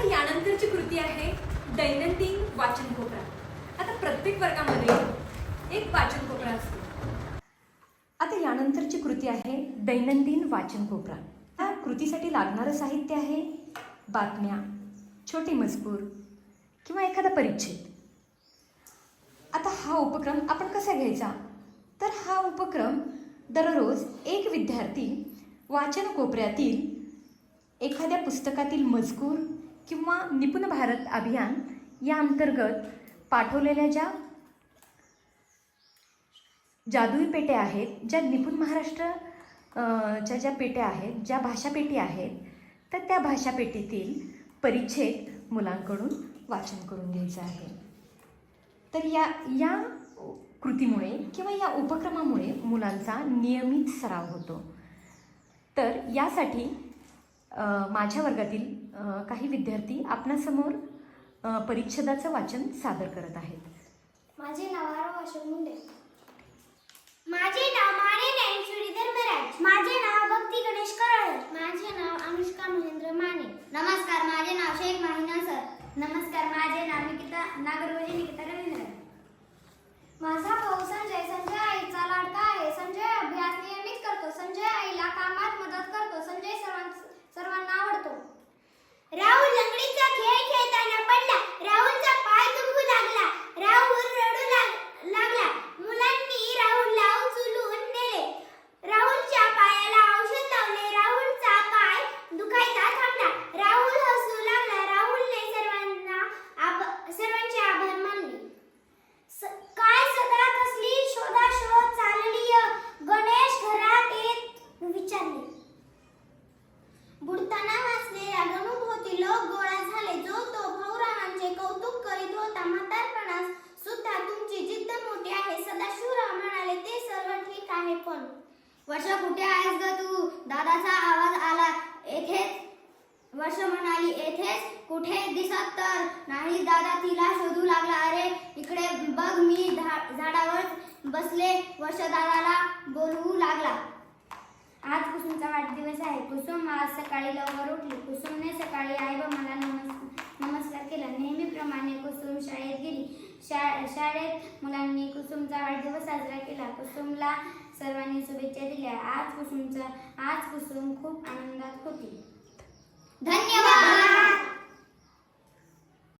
आता यानंतरची कृती आहे दैनंदिन वाचन कोपरा आता प्रत्येक वर्गामध्ये एक वाचन कोपरा असतो. आता यानंतरची कृती आहे दैनंदिन वाचन कोपरा या कृतीसाठी लागणारं साहित्य आहे बातम्या छोटे मजकूर किंवा एखादा परिच्छेद. आता हा उपक्रम आपण कसा घ्यायचा? तर हा उपक्रम दररोज एक विद्यार्थी वाचन कोपऱ्यातील एखाद्या पुस्तकातील मजकूर किंवा निपुण भारत अभियान या अंतर्गत पाठवलेल्या ज्या जादुई पेट्या आहेत ज्या निपुण महाराष्ट्र च्या ज्या पेट्या आहेत ज्या भाषापेटी आहेत तर त्या भाषापेटीतील परिच्छेद मुलांकडून वाचन करून घ्यायचं आहे. तर या या कृतीमुळे किंवा या उपक्रमामुळे मुलांचा नियमित सराव होतो. तर यासाठी माझ्या वर्गातील काही विद्यार्थी आपणासमोर परिच्छेदाचं वाचन सादर करत आहेत. माझे नाव आरव अशोक मुंडे. माझे नाव माने ज्ञानेश्वरी धर्मराज माझे नाव भक्ती गणेश कराळे. माझे नाव अनुष्का महेंद्र माने. नमस्कार माझे नाव शेख माहिना सर. नमस्कार माझे नाव वर्ष कुठे आहेस ग तू? दादाचा आवाज आला. येथेच. वर्ष म्हणाली येथेच? कुठे दिसत तर? नाही दादा तिला शोधू लागला. अरे इकडे बघ मी झा- झाडावर बसले. वर्ष दादाला बोलवू लागला. आज कुसुमचा वाढदिवस आहे. कुसुम आज सकाळी लवकर उठली. कुसुमने सकाळी आई व मला नमस् नमस्कार केला. नेहमीप्रमाणे कुसुम शाळेत गेली. शा शाळेत मुलांनी कुसुमचा वाढ कुसुमला सर्वांनी शुभेच्छा दिल्या. आज कुसुमचा आज कुसुम खूप आनंदात होती. धन्यवाद!